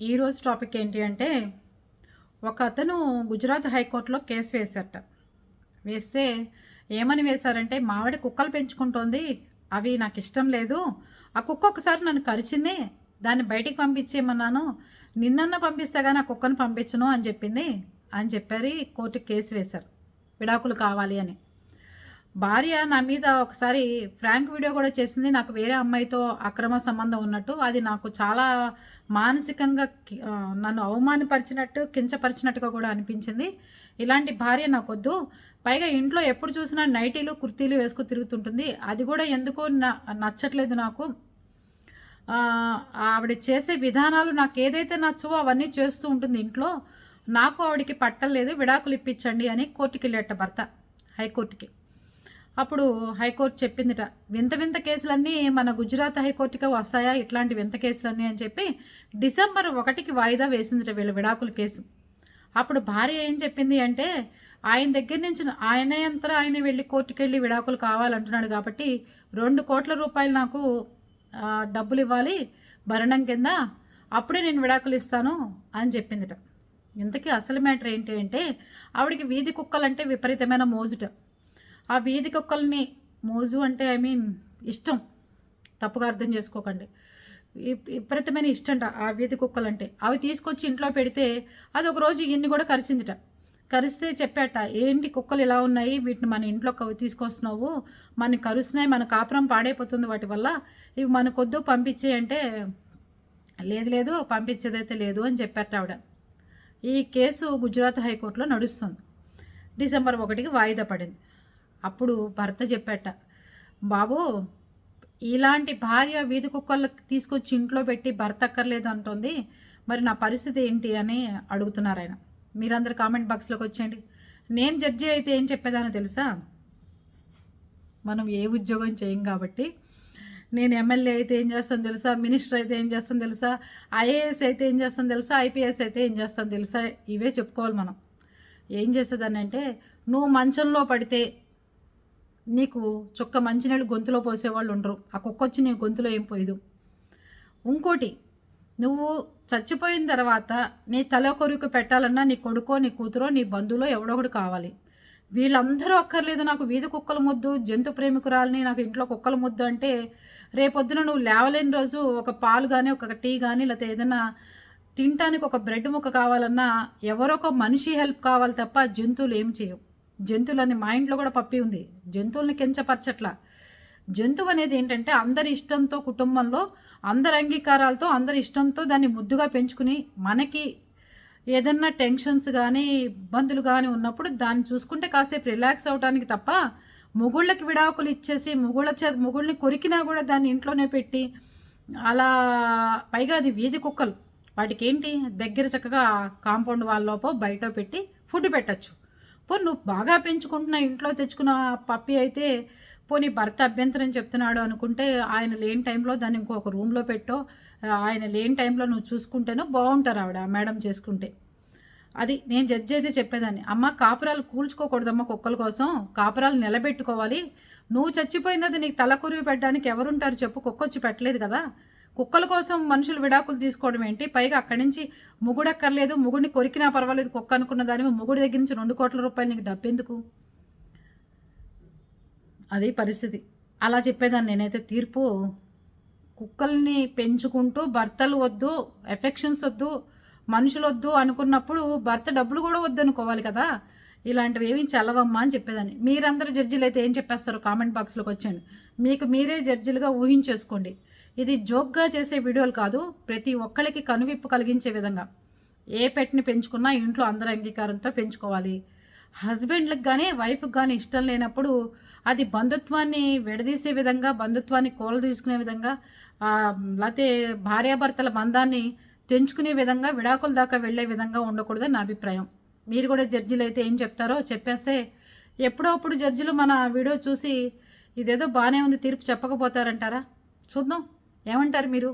ఈరోజు టాపిక్ ఏంటి అంటే ఒక అతను గుజరాత్ హైకోర్టులో కేసు వేశారట. వేస్తే ఏమని వేశారంటే మావిడ కుక్కలు పెంచుకుంటోంది అవి నాకు ఇష్టం లేదు ఆ కుక్క ఒకసారి నన్ను కరిచింది దాన్ని బయటికి పంపించేయమన్నాను నిన్నన్న పంపిస్తే కానీ ఆ కుక్కను పంపించను అని చెప్పింది అని చెప్పారు కోర్టుకి కేసు వేశారు. విడాకులు కావాలి అని. భార్య నా మీద ఒకసారి ఫ్రాంక్ వీడియో కూడా చేసింది. నాకు వేరే అమ్మాయితో అక్రమ సంబంధం ఉన్నట్టు. అది నాకు చాలా మానసికంగా నన్ను అవమానపరిచినట్టు కించపరిచినట్టుగా కూడా అనిపించింది. ఇలాంటి భార్య నాకు వద్దు పైగా ఇంట్లో ఎప్పుడు చూసినా నైటీలు కుర్తీలు వేసుకు తిరుగుతుంటుంది. అది కూడా ఎందుకో నచ్చట్లేదు నాకు. ఆవిడ చేసే విధానాలు నాకు ఏదైతే నచ్చవో అవన్నీ చేస్తూ ఉంటుంది ఇంట్లో. నాకు ఆవిడకి పట్టలేదు. విడాకులు ఇప్పించండి అని కోర్టుకి వెళ్ళేట భర్త. హైకోర్టుకి. అప్పుడు హైకోర్టు చెప్పిందిట వింత వింత కేసులన్నీ మన గుజరాత్ హైకోర్టుకి వస్తాయా? ఇట్లాంటి వింత కేసులన్నీ అని చెప్పి డిసెంబర్ ఒకటికి వాయిదా వేసిందిట వీళ్ళ విడాకుల కేసు. అప్పుడు భార్య ఏం చెప్పింది అంటే ఆయన దగ్గర నుంచి ఆయనే అంతా ఆయన వెళ్ళి కోర్టుకు వెళ్ళి విడాకులు కావాలంటున్నాడు కాబట్టి రెండు కోట్ల రూపాయలు నాకు డబ్బులు ఇవ్వాలి భరణం కింద అప్పుడే నేను విడాకులు ఇస్తాను అని చెప్పిందిట. ఇంతకీ అసలు మ్యాటర్ ఏంటి అంటే ఆవిడికి వీధి కుక్కలంటే విపరీతమైన మోజుట. ఆ వీధి కుక్కల్ని మోజు అంటే ఐ మీన్ ఇష్టం. తప్పుగా అర్థం చేసుకోకండి. విపరీతమైన ఇష్టంట ఆ వీధి కుక్కలు అంటే అవి తీసుకొచ్చి ఇంట్లో పెడితే అది ఒక రోజు ఇన్ని కూడా కరిచిందిట. కరిస్తే చెప్పాట ఏంటి కుక్కలు ఇలా ఉన్నాయి? వీటిని మన ఇంట్లో తీసుకొస్తున్నావు. మన కరుస్తున్నాయి మన కాపురం పాడైపోతుంది వాటి వల్ల. ఇవి మన కొద్దు పంపించే అంటే లేదు లేదు పంపించేదైతే లేదు అని చెప్పారట ఆవిడ. ఈ కేసు గుజరాత్ హైకోర్టులో నడుస్తుంది. డిసెంబర్ ఒకటికి వాయిదా పడింది. అప్పుడు భర్త చెప్పాట బాబు ఇలాంటి భార్య వీధి కుక్కలు తీసుకొచ్చి ఇంట్లో పెట్టి భర్త అక్కర్లేదు అంటుంది. మరి నా పరిస్థితి ఏంటి? అని అడుగుతున్నారు ఆయన. మీరందరు కామెంట్ బాక్స్లోకి వచ్చేయండి. నేను జడ్జి అయితే ఏం చెప్పేదానో తెలుసా? మనం ఏ ఉద్యోగం చేయం కాబట్టి. నేను ఎమ్మెల్యే అయితే ఏం చేస్తాను తెలుసా? మినిస్టర్ అయితే ఏం చేస్తాను తెలుసా? ఐఏఎస్ అయితే ఏం చేస్తాను తెలుసా? ఐపీఎస్ అయితే ఏం చేస్తాను తెలుసా? ఇవే చెప్పుకోవాలి మనం. ఏం చేసేదాన్ని అంటే నువ్వు మంచంలో పడితే నీకు చుక్క మంచినీళ్ళు గొంతులో పోసేవాళ్ళు ఉండరు. ఆ కుక్క వచ్చి నీ గొంతులో ఏం పోయదు. ఇంకోటి నువ్వు చచ్చిపోయిన తర్వాత నీ తల కొరుకు పెట్టాలన్నా నీ కొడుకో నీ కూతురో నీ బంధువులో ఎవడొకడు కావాలి. వీళ్ళందరూ అక్కర్లేదు నాకు వీధి కుక్కల ముద్దు జంతు ప్రేమికురాలని నాకు ఇంట్లో కుక్కల ముద్దు అంటే రేపొద్దున నువ్వు లేవలేని రోజు ఒక పాలు కానీ ఒక టీ కానీ లేకపోతే ఏదైనా తినటానికి ఒక బ్రెడ్ ముక్క కావాలన్నా ఎవరొక మనిషి హెల్ప్ కావాలి తప్ప జంతువులు ఏం చేయవు. జంతువులని మా ఇంట్లో కూడా పప్పి ఉంది. జంతువుల్ని కించపరచట్ల. జంతువు అనేది ఏంటంటే అందరి ఇష్టంతో కుటుంబంలో అందరి అంగీకారాలతో అందరి ఇష్టంతో దాన్ని ముద్దుగా పెంచుకుని మనకి ఏదన్నా టెన్షన్స్ కానీ ఇబ్బందులు కానీ ఉన్నప్పుడు దాన్ని చూసుకుంటే కాసేపు రిలాక్స్ అవడానికి తప్ప మొగుళ్ళకి విడాకులు ఇచ్చేసి మొగుళ్ళ చే మొగుళ్ళని కొరికినా కూడా దాన్ని ఇంట్లోనే పెట్టి అలా పైగా అది వీధి కుక్కలు. వాటికి ఏంటి దగ్గర చక్కగా కాంపౌండ్ వాళ్ళలోపో బయట పెట్టి ఫుడ్ పెట్టచ్చు. పో నువ్వు బాగా పెంచుకుంటున్నా ఇంట్లో తెచ్చుకున్న పప్పి అయితే పోనీ భర్త అభ్యంతరం చెప్తున్నాడు అనుకుంటే ఆయన లేని టైంలో దాన్ని ఇంకొక రూమ్లో పెట్టో ఆయన లేని టైంలో నువ్వు చూసుకుంటేనో బాగుంటారు ఆవిడ మేడం చేసుకుంటే. అది నేను జడ్జి అయితే చెప్పేదాన్ని. అమ్మ కాపురాలు కూల్చుకోకూడదమ్మ కుక్కల కోసం కాపురాలు నిలబెట్టుకోవాలి. నువ్వు చచ్చిపోయింది అది నీకు తల కురివి పెట్టడానికి ఎవరుంటారు చెప్పు కుక్క వచ్చి పెట్టలేదు కదా. కుక్కల కోసం మనుషులు విడాకులు తీసుకోవడం ఏంటి? పైగా అక్కడి నుంచి ముగుడక్కర్లేదు ముగుడిని కొరికినా పర్వాలేదు కుక్క అనుకున్న దాని ముగుడి దగ్గర నుంచి రెండు కోట్ల రూపాయలు నీకు డబ్బెందుకు అది పరిస్థితి. అలా చెప్పేదాన్ని నేనైతే తీర్పు. కుక్కల్ని పెంచుకుంటూ భర్తలు వద్దు ఎఫెక్షన్స్ వద్దు మనుషులు వద్దు అనుకున్నప్పుడు భర్త డబ్బులు కూడా వద్దు అనుకోవాలి కదా. ఇలాంటివి ఏమి చల్లవమ్మా అని చెప్పేదాన్ని. మీరందరూ జడ్జిలు అయితే ఏం చెప్పేస్తారు? కామెంట్ బాక్స్లోకి వచ్చాను మీకు మీరే జడ్జిలుగా ఊహించేసుకోండి. ఇది జోక్గా చేసే వీడియోలు కాదు ప్రతి ఒక్కరికి కనువిప్పు కలిగించే విధంగా. ఏ పెట్ని పెంచుకున్నా ఇంట్లో అందరి అంగీకారంతో పెంచుకోవాలి. హస్బెండ్లకు కానీ వైఫ్కి కానీ ఇష్టం లేనప్పుడు అది బంధుత్వాన్ని విడదీసే విధంగా బంధుత్వాన్ని కోల తీసుకునే విధంగా లేకపోతే భార్యాభర్తల బంధాన్ని తెంచుకునే విధంగా విడాకుల దాకా వెళ్ళే విధంగా ఉండకూడదని నా అభిప్రాయం. మీరు కూడా జడ్జిలు అయితే ఏం చెప్తారో చెప్పేస్తే ఎప్పుడో అప్పుడు జడ్జిలు మన వీడియో చూసి ఇదేదో బాగానే ఉంది తీర్పు చెప్పకపోతారంటారా? చూద్దాం. ఏమంటారు మీరు?